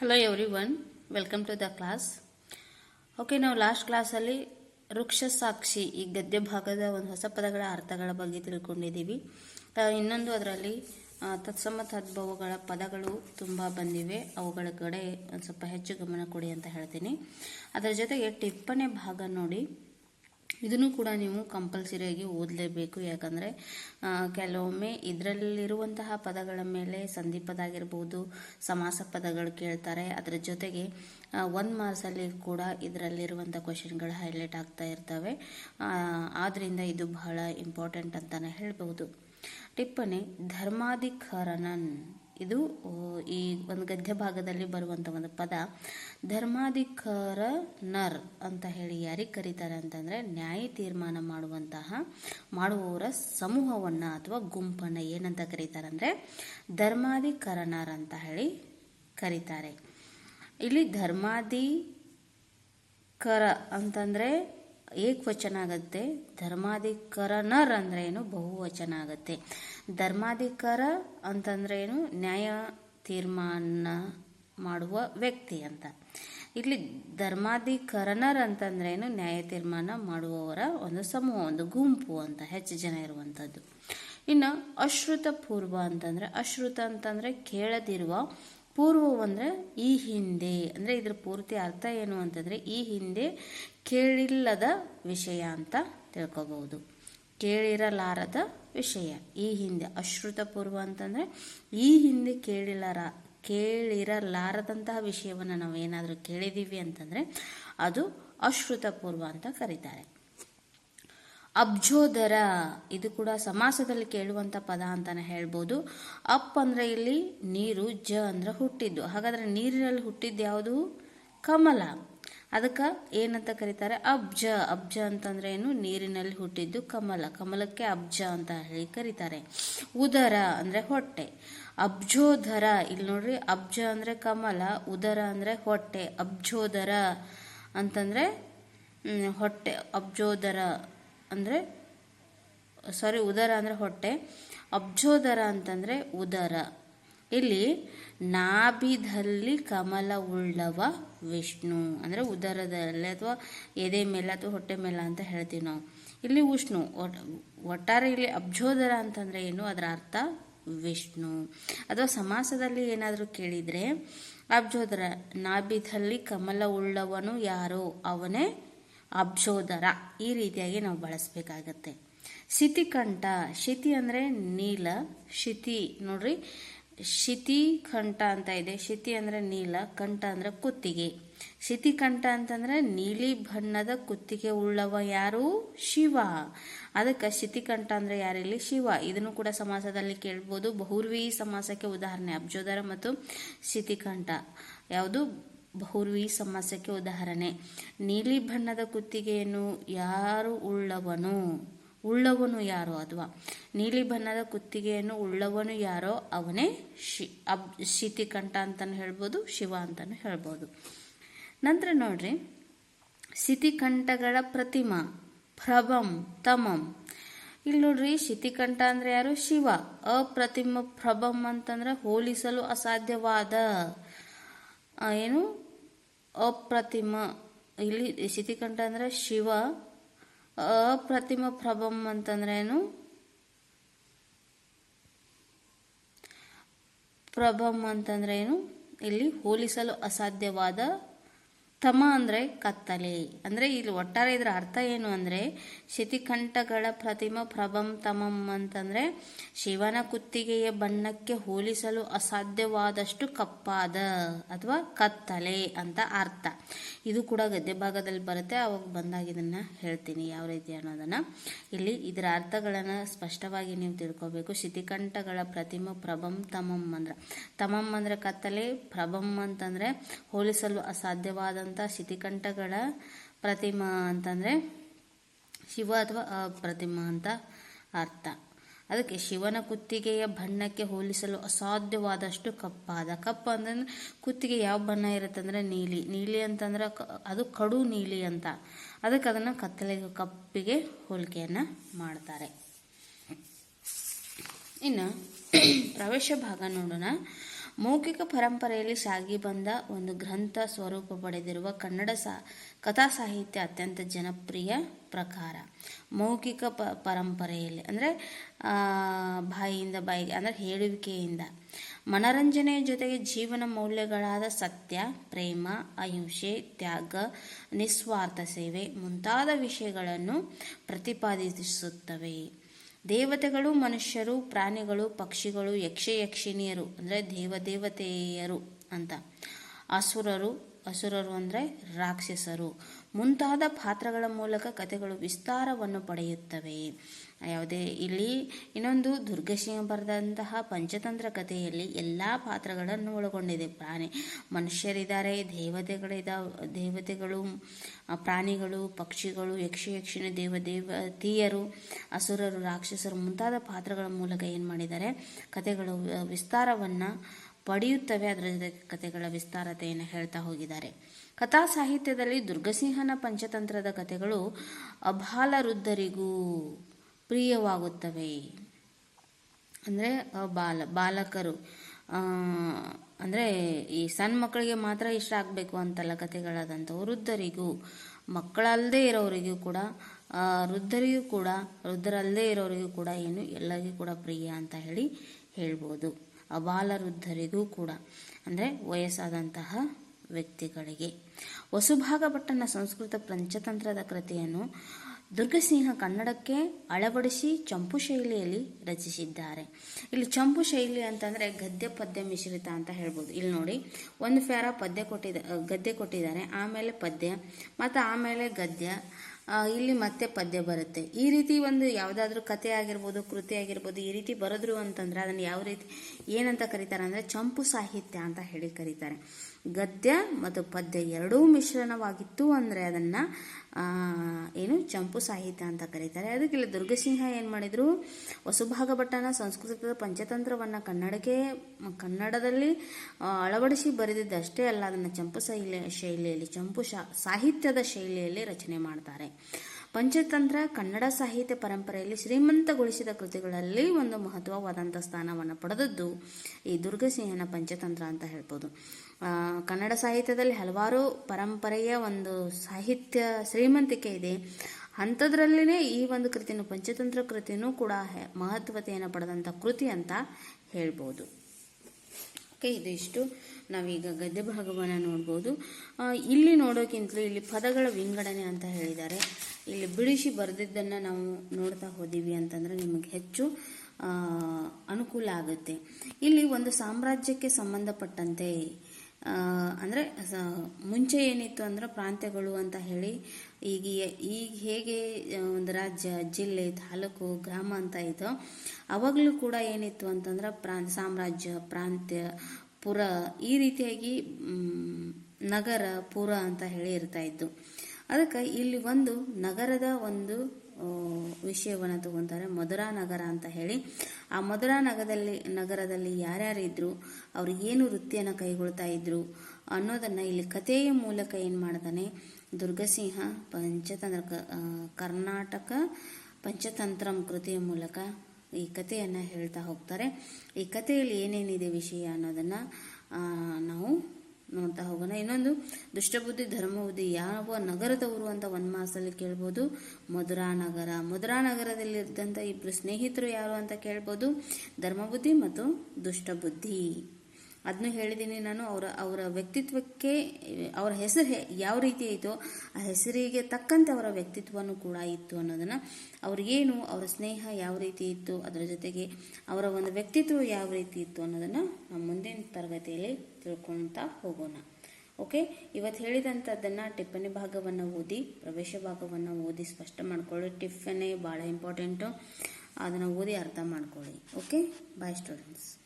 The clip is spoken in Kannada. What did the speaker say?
Hello every welcome to the class okay ನಾವು ಲಾಸ್ಟ್ ಕ್ಲಾಸಲ್ಲಿ ವೃಕ್ಷ ಸಾಕ್ಷಿ, ಈ ಗದ್ಯ ಭಾಗದ ಒಂದು ಹೊಸ ಪದಗಳ ಅರ್ಥಗಳ ಬಗ್ಗೆ ತಿಳ್ಕೊಂಡಿದ್ದೀವಿ. ಇನ್ನೊಂದು ಅದರಲ್ಲಿ ತತ್ಸಮ ತದ್ಭವಗಳ ಪದಗಳು ತುಂಬ ಬಂದಿವೆ. ಅವುಗಳ ಕಡೆ ಒಂದು ಸ್ವಲ್ಪ ಹೆಚ್ಚು ಗಮನ ಕೊಡಿ ಅಂತ ಹೇಳ್ತೀನಿ. ಅದರ ಜೊತೆಗೆ ಟಿಪ್ಪಣಿ ಭಾಗ ನೋಡಿ. ಇದನ್ನು ಕೂಡ ನೀವು ಕಂಪಲ್ಸರಿಯಾಗಿ ಓದಲೇಬೇಕು. ಯಾಕಂದರೆ ಕೆಲವೊಮ್ಮೆ ಇದರಲ್ಲಿರುವಂತಹ ಪದಗಳ ಮೇಲೆ ಸಂಧಿ ಪದ ಆಗಿರ್ಬೋದು ಸಮಾಸ ಪದಗಳು ಕೇಳ್ತಾರೆ. ಅದರ ಜೊತೆಗೆ ಒಂದು ಮಾರ್ಕ್ಸಲ್ಲಿ ಕೂಡ ಇದರಲ್ಲಿರುವಂಥ ಕ್ವಶನ್ಗಳು ಹೈಲೈಟ್ ಆಗ್ತಾ ಇರ್ತವೆ. ಆದ್ದರಿಂದ ಇದು ಬಹಳ ಇಂಪಾರ್ಟೆಂಟ್ ಅಂತಲೇ ಹೇಳ್ಬೋದು ಟಿಪ್ಪಣಿ, ಧರ್ಮಾಧಿಕರಣನ್. ಇದು ಈ ಒಂದು ಗದ್ಯ ಭಾಗದಲ್ಲಿ ಬರುವಂಥ ಒಂದು ಪದ. ಧರ್ಮಾಧಿಕಾರ ನರ್ ಅಂತ ಹೇಳಿ ಯಾರಿಗೆ ಕರೀತಾರೆ ಅಂತಂದರೆ ನ್ಯಾಯ ತೀರ್ಮಾನ ಮಾಡುವಂತಹ, ಮಾಡುವವರ ಸಮೂಹವನ್ನು ಅಥವಾ ಗುಂಪನ್ನು ಏನಂತ ಕರೀತಾರೆ ಅಂದರೆ ಧರ್ಮಾಧಿಕರಣರ್ ಅಂತ ಹೇಳಿ ಕರೀತಾರೆ. ಇಲ್ಲಿ ಧರ್ಮಾಧಿಕರ ಕರ ಅಂತಂದ್ರೆ ಏಕವಚನ ಆಗುತ್ತೆ ಧರ್ಮಾಧಿಕರಣರ್ ಅಂದ್ರೆ ಏನು ಬಹುವಚನ ಆಗುತ್ತೆ ಧರ್ಮಾಧಿಕಾರ ಅಂತಂದ್ರೆ ಏನು ನ್ಯಾಯ ತೀರ್ಮಾನ ಮಾಡುವ ವ್ಯಕ್ತಿ ಅಂತ. ಇಲ್ಲಿ ಧರ್ಮಾಧಿಕರಣರ್ ಅಂತಂದ್ರೆ ಏನು ನ್ಯಾಯ ತೀರ್ಮಾನ ಮಾಡುವವರ ಒಂದು ಸಮೂಹ, ಒಂದು ಗುಂಪು ಅಂತ ಹೆಚ್ಚು ಜನ ಇರುವಂಥದ್ದು. ಇನ್ನು ಅಶ್ರುತ ಪೂರ್ವ ಅಂತಂದ್ರೆ, ಅಶ್ರುತ ಅಂತಂದ್ರೆ ಕೇಳದಿರುವ ಪೂರ್ವವಂದ್ರೆ ಈ ಹಿಂದೆ, ಅಂದರೆ ಇದರ ಪೂರ್ತಿ ಅರ್ಥ ಏನು ಅಂತಂದರೆ ಈ ಹಿಂದೆ ಕೇಳಿಲ್ಲದ ವಿಷಯ ಅಂತ ತಿಳ್ಕೊಬಹುದು. ಕೇಳಿರಲಾರದ ವಿಷಯ. ಈ ಹಿಂದೆ ಅಶ್ರುತ ಪೂರ್ವ ಅಂತಂದರೆ ಈ ಹಿಂದೆ ಕೇಳಿಲ್ಲರ ಕೇಳಿರಲಾರದಂತಹ ವಿಷಯವನ್ನು ನಾವು ಏನಾದರೂ ಕೇಳಿದ್ದೀವಿ ಅಂತಂದರೆ ಅದು ಅಶ್ರುತ ಪೂರ್ವ ಅಂತ ಕರೀತಾರೆ. ಅಬ್ಜೋದರ. ಇದು ಕೂಡ ಸಮಾಸದಲ್ಲಿ ಕೇಳುವಂಥ ಪದ ಅಂತಾನೆ ಹೇಳ್ಬೋದು. ಅಪ್ ಅಂದ್ರೆ ಇಲ್ಲಿ ನೀರು, ಜ ಅಂದ್ರೆ ಹುಟ್ಟಿದ್ದು. ಹಾಗಾದ್ರೆ ನೀರಿನಲ್ಲಿ ಹುಟ್ಟಿದ್ದು ಯಾವುದು? ಕಮಲ. ಅದಕ್ಕೆ ಏನಂತ ಕರೀತಾರೆ? ಅಬ್ಜ. ಅಬ್ಜ ಅಂತಂದ್ರೆ ಏನು? ನೀರಿನಲ್ಲಿ ಹುಟ್ಟಿದ್ದು ಕಮಲ. ಕಮಲಕ್ಕೆ ಅಬ್ಜ ಅಂತ ಹೇಳಿ ಕರೀತಾರೆ. ಉದರ ಅಂದ್ರೆ ಹೊಟ್ಟೆ. ಅಬ್ಜೋದರ, ಇಲ್ಲಿ ನೋಡ್ರಿ, ಅಬ್ಜ ಅಂದ್ರೆ ಕಮಲ, ಉದರ ಅಂದ್ರೆ ಹೊಟ್ಟೆ. ಅಬ್ಜೋದರ ಅಂತಂದ್ರೆ ಹೊಟ್ಟೆ. ಅಬ್ಜೋದರ. ಅಂದರೆ ಸಾರಿ ಉದರ ಅಂದರೆ ಹೊಟ್ಟೆ, ಅಬ್ಜೋದರ ಅಂತಂದರೆ ಉದರ. ಇಲ್ಲಿ, ನಾಭಿದಲ್ಲಿ ಕಮಲ ಉಳ್ಳವ ವಿಷ್ಣು. ಅಂದರೆ ಉದರದಲ್ಲಿ ಅಥವಾ ಎದೆ ಮೇಲೆ ಅಥವಾ ಹೊಟ್ಟೆ ಮೇಲೆ ಅಂತ ಹೇಳ್ತೀವಿ ನಾವು. ಇಲ್ಲಿ ಉಷ್ಣು, ಒಟ್- ಒಟ್ಟಾರೆ ಇಲ್ಲಿ ಅಬ್ಜೋದರ ಅಂತಂದರೆ ಏನು? ಅದರ ಅರ್ಥ ವಿಷ್ಣು. ಅಥವಾ ಸಮಾಸದಲ್ಲಿ ಏನಾದರೂ ಕೇಳಿದರೆ, ಅಬ್ಜೋದರ, ನಾಭಿದಲ್ಲಿ ಕಮಲ ಉಳ್ಳವನು ಯಾರೋ? ಅವನೇ ಅಬ್ಜೋದರ. ಈ ರೀತಿಯಾಗಿ ನಾವು ಬಳಸಬೇಕಾಗತ್ತೆ. ಶಿತಿಕಂಠ ಶಿತಿ ಅಂದರೆ ನೀಲ, ಶಿತಿ ನೋಡ್ರಿ. ಶಿತಿಕಂಠ ಅಂತ ಇದೆ. ಶಿತಿ ಅಂದರೆ ನೀಲ, ಕಂಠ ಅಂದರೆ ಕುತ್ತಿಗೆ. ಶಿತಿಕಂಠ ಅಂತಂದರೆ ನೀಲಿ ಬಣ್ಣದ ಕುತ್ತಿಗೆ ಉಳ್ಳವ ಯಾರು? ಶಿವ. ಅದಕ್ಕೆ ಶಿತಿಕಂಠ ಅಂದರೆ ಯಾರಿಲ್ಲಿ ಶಿವ. ಇದನ್ನು ಕೂಡ ಸಮಾಸದಲ್ಲಿ ಕೇಳ್ಬೋದು. ಬಹುರ್ವಿ ಸಮಾಸಕ್ಕೆ ಉದಾಹರಣೆ ಅಬ್ಜೋದರ ಮತ್ತು ಶಿತಿಕಂಠ ಯಾವುದು? ಬಹುರ್ವಿ ಸಮಸ್ಯೆಗೆ ಉದಾಹರಣೆ. ನೀಲಿ ಬಣ್ಣದ ಕುತ್ತಿಗೆಯನ್ನು ಯಾರು ಉಳ್ಳವನು? ಉಳ್ಳವನು ಯಾರೋ ಅಥವಾ? ನೀಲಿ ಬಣ್ಣದ ಕುತ್ತಿಗೆಯನ್ನು ಉಳ್ಳವನು ಯಾರೋ ಅವನೇ ಶಿ, ಅಬ್, ಶಿತಿಕಂಠ ಅಂತಾನು ಹೇಳ್ಬೋದು, ಶಿವ ಅಂತಾನು ಹೇಳ್ಬೋದು. ನಂತರ ನೋಡ್ರಿ. ಶಿತಿಕಂಠಗಳ ಪ್ರತಿಮ, ಪ್ರಭಂ, ತಮಂ. ಇಲ್ಲಿ ನೋಡ್ರಿ, ಶಿತಿಕಂಠ ಅಂದ್ರೆ ಯಾರು? ಶಿವ. ಅಪ್ರತಿಮ ಪ್ರಭಂ ಅಂತಂದ್ರೆ ಹೋಲಿಸಲು ಅಸಾಧ್ಯವಾದ ಏನು? ಅಪ್ರತಿಮ. ಇಲ್ಲಿ ಶಿತಿಕಂಠ ಅಂದರೆ ಶಿವ. ಅಪ್ರತಿಮ ಪ್ರಭಂ ಅಂತಂದ್ರೆ ಏನು? ಪ್ರಭಂ ಅಂತಂದ್ರೆ ಏನು? ಇಲ್ಲಿ ಹೋಲಿಸಲು ಅಸಾಧ್ಯವಾದ ತಮ ಅಂದರೆ ಕತ್ತಲೆ. ಅಂದರೆ ಇಲ್ಲಿ ಒಟ್ಟಾರೆ ಇದರ ಅರ್ಥ ಏನು ಅಂದರೆ, ಶತಿಕಂಠಗಳ ಪ್ರತಿಮ ಪ್ರಭಂ ತಮಂ ಅಂತಂದರೆ, ಶಿವನ ಕುತ್ತಿಗೆಯ ಬಣ್ಣಕ್ಕೆ ಹೋಲಿಸಲು ಅಸಾಧ್ಯವಾದಷ್ಟು ಕಪ್ಪಾದ ಅಥವಾ ಕತ್ತಲೆ ಅಂತ ಅರ್ಥ. ಇದು ಕೂಡ ಗದ್ಯ ಭಾಗದಲ್ಲಿ ಬರುತ್ತೆ. ಅವಾಗ ಬಂದಾಗ ಇದನ್ನು ಹೇಳ್ತೀನಿ ಯಾವ ರೀತಿ ಅನ್ನೋದನ್ನು. ಇಲ್ಲಿ ಇದರ ಅರ್ಥಗಳನ್ನು ಸ್ಪಷ್ಟವಾಗಿ ನೀವು ತಿಳ್ಕೋಬೇಕು. ಶಿತಿಕಂಠಗಳ ಪ್ರತಿಮ ಪ್ರಭಂ ತಮಂ ಅಂದ್ರೆ. ತಮಂ ಅಂದರೆ ಕತ್ತಲೆ, ಪ್ರಭಂ ಅಂತಂದರೆ ಹೋಲಿಸಲು ಅಸಾಧ್ಯವಾದಂಥ ಶಿತಿಕಂಠಗಳ ಪ್ರತಿಮಾ ಅಂತಂದರೆ ಶಿವ ಅಥವಾ ಅಪ್ರತಿಮ ಅಂತ ಅರ್ಥ. ಅದಕ್ಕೆ ಶಿವನ ಕುತ್ತಿಗೆಯ ಬಣ್ಣಕ್ಕೆ ಹೋಲಿಸಲು ಅಸಾಧ್ಯವಾದಷ್ಟು ಕಪ್ಪಾದ. ಕಪ್ಪು ಅಂದ್ರೆ ಕುತ್ತಿಗೆ ಯಾವ ಬಣ್ಣ ಇರುತ್ತೆ ಅಂದ್ರೆ ನೀಲಿ. ನೀಲಿ ಅಂತಂದ್ರೆ ಅದು ಕಡು ನೀಲಿ ಅಂತ. ಅದಕ್ಕೆ ಅದನ್ನು ಕತ್ತಲೆ ಕಪ್ಪಿಗೆ ಹೋಲಿಕೆಯನ್ನು ಮಾಡ್ತಾರೆ. ಇನ್ನು ಪ್ರವೇಶ ಭಾಗ ನೋಡೋಣ. ಮೌಖಿಕ ಪರಂಪರೆಯಲ್ಲಿ ಸಾಗಿ ಬಂದ ಒಂದು ಗ್ರಂಥ ಸ್ವರೂಪ ಪಡೆದಿರುವ ಕನ್ನಡ ಸಾ, ಕಥಾ ಸಾಹಿತ್ಯ ಅತ್ಯಂತ ಜನಪ್ರಿಯ ಪ್ರಕಾರ. ಮೌಖಿಕ ಪ, ಪರಂಪರೆಯಲ್ಲಿ, ಅಂದರೆ ಬಾಯಿಯಿಂದ ಬಾಯಿಗೆ, ಅಂದರೆ ಹೇಳುವಿಕೆಯಿಂದ. ಮನರಂಜನೆಯ ಜೊತೆಗೆ ಜೀವನ ಮೌಲ್ಯಗಳಾದ ಸತ್ಯ, ಪ್ರೇಮ, ಅಹಿಂಸೆ, ತ್ಯಾಗ, ನಿಸ್ವಾರ್ಥ ಸೇವೆ ಮುಂತಾದ ವಿಷಯಗಳನ್ನು ಪ್ರತಿಪಾದಿಸುತ್ತವೆ. ದೇವತೆಗಳು ಮನುಷ್ಯರು ಪ್ರಾಣಿಗಳು ಪಕ್ಷಿಗಳು ಯಕ್ಷ ಯಕ್ಷಿಣಿಯರು ಅಂದರೆ ದೇವದೇವತೆಯರು ಅಂತ. ಅಸುರರು ಅಸುರರು ಅಂದರೆ ರಾಕ್ಷಸರು. ಮುಂತಾದ ಪಾತ್ರಗಳ ಮೂಲಕ ಕಥೆಗಳು ವಿಸ್ತಾರವನ್ನು ಪಡೆಯುತ್ತವೆ. ಯಾವುದೇ ಇಲ್ಲಿ ಇನ್ನೊಂದು ದುರ್ಗಸಿಂಹ ಬರೆದಂತಹ ಪಂಚತಂತ್ರ ಕಥೆಯಲ್ಲಿ ಎಲ್ಲ ಪಾತ್ರಗಳನ್ನು ಒಳಗೊಂಡಿದೆ. ಪ್ರಾಣಿ, ಮನುಷ್ಯರಿದ್ದಾರೆ, ದೇವತೆಗಳಿದ, ದೇವತೆಗಳು, ಪ್ರಾಣಿಗಳು, ಪಕ್ಷಿಗಳು, ಯಕ್ಷ ಯಕ್ಷಿಣ ದೇವ, ದೇವತೀಯರು, ಅಸುರರು, ರಾಕ್ಷಸರು ಮುಂತಾದ ಪಾತ್ರಗಳ ಮೂಲಕ ಏನು ಮಾಡಿದ್ದಾರೆ? ಕಥೆಗಳು, ವಿಸ್ತಾರವನ್ನು ಪಡೆಯುತ್ತವೆ ಅದರ ಕಥೆಗಳ ವಿಸ್ತಾರತೆಯನ್ನು ಹೇಳ್ತಾ ಹೋಗಿದ್ದಾರೆ. ಕಥಾ ಸಾಹಿತ್ಯದಲ್ಲಿ ದುರ್ಗಸಿಂಹನ ಪಂಚತಂತ್ರದ ಕಥೆಗಳು ಅಬಾಲವೃದ್ಧರಿಗೂ ಪ್ರಿಯವಾಗುತ್ತವೆ. ಅಂದರೆ ಬಾಲ, ಬಾಲಕರು ಅಂದರೆ ಈ ಸಣ್ಣ ಮಕ್ಕಳಿಗೆ ಮಾತ್ರ ಇಷ್ಟ ಆಗಬೇಕು ಅಂತಲ್ಲ ಕಥೆಗಳಾದಂಥ ವೃದ್ಧರಿಗೂ, ಮಕ್ಕಳಲ್ಲದೆ ಇರೋರಿಗೂ ಕೂಡ ವೃದ್ಧರಿಗೂ ಕೂಡ, ವೃದ್ಧರಲ್ಲದೆ ಇರೋರಿಗೂ ಕೂಡ ಏನು ಎಲ್ಲರಿಗೂ ಕೂಡ ಪ್ರಿಯ ಅಂತ ಹೇಳಿ ಹೇಳ್ಬೋದು. ಅಬಾಲವೃದ್ಧರಿಗೂ ಕೂಡ, ಅಂದರೆ ವಯಸ್ಸಾದಂತಹ ವ್ಯಕ್ತಿಗಳಿಗೆ. ವಸುಭಾಗಭಟ್ಟನ ಸಂಸ್ಕೃತ ಪಂಚತಂತ್ರದ ಕೃತಿಯನ್ನು ದುರ್ಗಸಿಂಹ ಕನ್ನಡಕ್ಕೆ ಅಳವಡಿಸಿ ಚಂಪು ಶೈಲಿಯಲ್ಲಿ ರಚಿಸಿದ್ದಾರೆ. ಇಲ್ಲಿ ಚಂಪು ಶೈಲಿ ಅಂತಂದರೆ ಗದ್ಯ, ಪದ್ಯ ಮಿಶ್ರಿತ ಅಂತ ಹೇಳ್ಬೋದು. ಇಲ್ಲಿ ನೋಡಿ, ಒಂದು ಫ್ಯಾರ ಪದ್ಯ ಕೊಟ್ಟಿದ, ಗದ್ಯ ಕೊಟ್ಟಿದ್ದಾರೆ. ಆಮೇಲೆ ಪದ್ಯ, ಮತ್ತು ಆಮೇಲೆ ಗದ್ಯ ಇಲ್ಲಿ ಮತ್ತೆ ಪದ್ಯ ಬರುತ್ತೆ. ಈ ರೀತಿ ಒಂದು ಯಾವುದಾದ್ರೂ ಕತೆ ಆಗಿರ್ಬೋದು, ಕೃತಿ ಆಗಿರ್ಬೋದು, ಈ ರೀತಿ ಬರೆದ್ರು ಅಂತಂದರೆ ಅದನ್ನು ಯಾವ ರೀತಿ, ಏನಂತ ಕರೀತಾರೆ ಅಂದರೆ ಚಂಪು ಸಾಹಿತ್ಯ ಅಂತ ಹೇಳಿ ಕರೀತಾರೆ. ಗದ್ಯ ಮತ್ತು ಪದ್ಯ ಎರಡೂ ಮಿಶ್ರಣವಾಗಿತ್ತು ಅಂದರೆ ಅದನ್ನು ಚಂಪು ಸಾಹಿತ್ಯ ಅಂತ ಕರೀತಾರೆ. ಅದಕ್ಕೆಲ್ಲ ದುರ್ಗಸಿಂಹ ಏನು ಮಾಡಿದ್ರು? ವಸುಭಾಗ ಭಟ್ಟನ ಸಂಸ್ಕೃತದ ಪಂಚತಂತ್ರವನ್ನು ಕನ್ನಡಕ್ಕೆ, ಕನ್ನಡದಲ್ಲಿ ಅಳವಡಿಸಿ ಬರೆದಿದ್ದಷ್ಟೇ ಅಲ್ಲ, ಅದನ್ನು ಚಂಪು ಶೈಲಿ ಶೈಲಿಯಲ್ಲಿ, ಚಂಪು ಸಾಹಿತ್ಯದ ಶೈಲಿಯಲ್ಲಿ ರಚನೆ ಮಾಡ್ತಾರೆ. ಪಂಚತಂತ್ರ, ಕನ್ನಡ ಸಾಹಿತ್ಯ ಪರಂಪರೆಯಲ್ಲಿ ಶ್ರೀಮಂತಗೊಳಿಸಿದ ಕೃತಿಗಳಲ್ಲಿ ಒಂದು ಮಹತ್ವವಾದಂಥ ಸ್ಥಾನವನ್ನು ಪಡೆದದ್ದು ಈ ದುರ್ಗಸಿಂಹನ ಪಂಚತಂತ್ರ ಅಂತ ಹೇಳ್ಬೋದು. ಕನ್ನಡ ಸಾಹಿತ್ಯದಲ್ಲಿ ಹಲವಾರು ಪರಂಪರೆಯ ಒಂದು ಸಾಹಿತ್ಯ ಶ್ರೀಮಂತಿಕೆ ಇದೆ. ಅಂಥದ್ರಲ್ಲಿನೇ ಈ ಒಂದು ಕೃತಿನೂ ಪಂಚತಂತ್ರ ಕೃತಿನೂ ಕೂಡ ಮಹತ್ವತೆಯನ್ನು ಪಡೆದಂಥ ಕೃತಿ ಅಂತ ಹೇಳ್ಬೋದು. ಓಕೆ, ಇದಿಷ್ಟು. ನಾವೀಗ ಗದ್ಯ ಭಾಗವನ್ನು ನೋಡ್ಬೋದು. ಇಲ್ಲಿ ನೋಡೋಕ್ಕಿಂತಲೂ ಇಲ್ಲಿ ಪದಗಳ ವಿಂಗಡಣೆ ಅಂತ ಹೇಳಿದ್ದಾರೆ. ಇಲ್ಲಿ ಬಿಡಿಸಿ ಬರೆದಿದ್ದನ್ನು ನಾವು ನೋಡ್ತಾ ಹೋದೀವಿ ಅಂತಂದರೆ ನಿಮಗೆ ಹೆಚ್ಚು ಅನುಕೂಲ ಆಗುತ್ತೆ. ಇಲ್ಲಿ ಒಂದು ಸಾಮ್ರಾಜ್ಯಕ್ಕೆ ಸಂಬಂಧಪಟ್ಟಂತೆ ಅಂದರೆ ಮುಂಚೆ ಏನಿತ್ತು ಅಂದ್ರೆ ಪ್ರಾಂತ್ಯಗಳು ಅಂತ ಹೇಳಿ, ಈಗ ಈಗ ಹೇಗೆ ಒಂದು ರಾಜ್ಯ, ಜಿಲ್ಲೆ, ತಾಲೂಕು, ಗ್ರಾಮ ಅಂತ ಇತ್ತು, ಅವಾಗಲೂ ಕೂಡ ಏನಿತ್ತು ಅಂತಂದ್ರೆ ಪ್ರಾಂತ ಸಾಮ್ರಾಜ್ಯ, ಪ್ರಾಂತ್ಯ, ಪುರ, ಈ ರೀತಿಯಾಗಿ ನಗರ, ಪುರ ಅಂತ ಹೇಳಿ ಇರ್ತಾ ಇತ್ತು. ಅದಕ್ಕೆ ಇಲ್ಲಿ ಒಂದು ನಗರದ ಒಂದು ವಿಷಯವನ್ನು ತಗೊಂತಾರೆ. ಮಧುರಾ ನಗರ ಅಂತ ಹೇಳಿ. ಆ ಮಧುರಾ ನಗರದಲ್ಲಿ ನಗರದಲ್ಲಿ ಯಾರ್ಯಾರಿದ್ರು ಅವ್ರು ಏನು ವೃತ್ತಿಯನ್ನು ಕೈಗೊಳ್ತಾ ಇದ್ರು ಅನ್ನೋದನ್ನು ಇಲ್ಲಿ ಕಥೆಯ ಮೂಲಕ ಏನು ಮಾಡ್ತಾನೆ ದುರ್ಗಸಿಂಹ ಪಂಚತಂತ್ರ ಕರ್ನಾಟಕ ಪಂಚತಂತ್ರಂ ಕೃತಿಯ ಮೂಲಕ ಈ ಕಥೆಯನ್ನು ಹೇಳ್ತಾ ಹೋಗ್ತಾರೆ. ಈ ಕಥೆಯಲ್ಲಿ ಏನೇನಿದೆ ವಿಷಯ ಅನ್ನೋದನ್ನು ನಾವು ನೋಡ್ತಾ ಹೋಗೋಣ. ಇನ್ನೊಂದು, ದುಷ್ಟಬುದ್ಧಿ ಧರ್ಮಬುದ್ಧಿ ಯಾವ ನಗರದವರು ಅಂತ ಒಂದು ಮಾಸಲ್ಲಿ ಕೇಳ್ಬೋದು. ಮಧುರಾ ನಗರ ಮಧುರಾ ನಗರದಲ್ಲಿದ್ದಂಥ ಇಬ್ಬರು ಸ್ನೇಹಿತರು ಯಾರು ಅಂತ ಕೇಳ್ಬೋದು. ಧರ್ಮಬುದ್ಧಿ ಮತ್ತು ದುಷ್ಟಬುದ್ಧಿ. ಅದನ್ನು ಹೇಳಿದ್ದೀನಿ ನಾನು. ಅವರ ಅವರ ವ್ಯಕ್ತಿತ್ವಕ್ಕೆ, ಅವರ ಹೆಸರು ಯಾವ ರೀತಿ ಆಯಿತೋ ಆ ಹೆಸರಿಗೆ ತಕ್ಕಂತೆ ಅವರ ವ್ಯಕ್ತಿತ್ವನೂ ಕೂಡ ಇತ್ತು ಅನ್ನೋದನ್ನು ಅವ್ರಿಗೇನು ಅವರ ಸ್ನೇಹ ಯಾವ ರೀತಿ ಇತ್ತು, ಅದರ ಜೊತೆಗೆ ಅವರ ಒಂದು ವ್ಯಕ್ತಿತ್ವ ಯಾವ ರೀತಿ ಇತ್ತು ಅನ್ನೋದನ್ನು ನಾವು ಮುಂದಿನ ತರಗತಿಯಲ್ಲಿ ತಿಳ್ಕೊಳ್ತಾ ಹೋಗೋಣ. ಓಕೆ? ಇವತ್ತು ಹೇಳಿದಂಥದ್ದನ್ನು ಟಿಪ್ಪಣಿ ಭಾಗವನ್ನು ಓದಿ, ಪ್ರವೇಶ ಭಾಗವನ್ನು ಓದಿ ಸ್ಪಷ್ಟ ಮಾಡಿಕೊಳ್ಳಿ. ಟಿಫನೇ ಭಾಳ ಇಂಪಾರ್ಟೆಂಟು. ಅದನ್ನು ಓದಿ ಅರ್ಥ ಮಾಡ್ಕೊಳ್ಳಿ. ಓಕೆ? ಬಾಯ್ ಸ್ಟೂಡೆಂಟ್ಸ್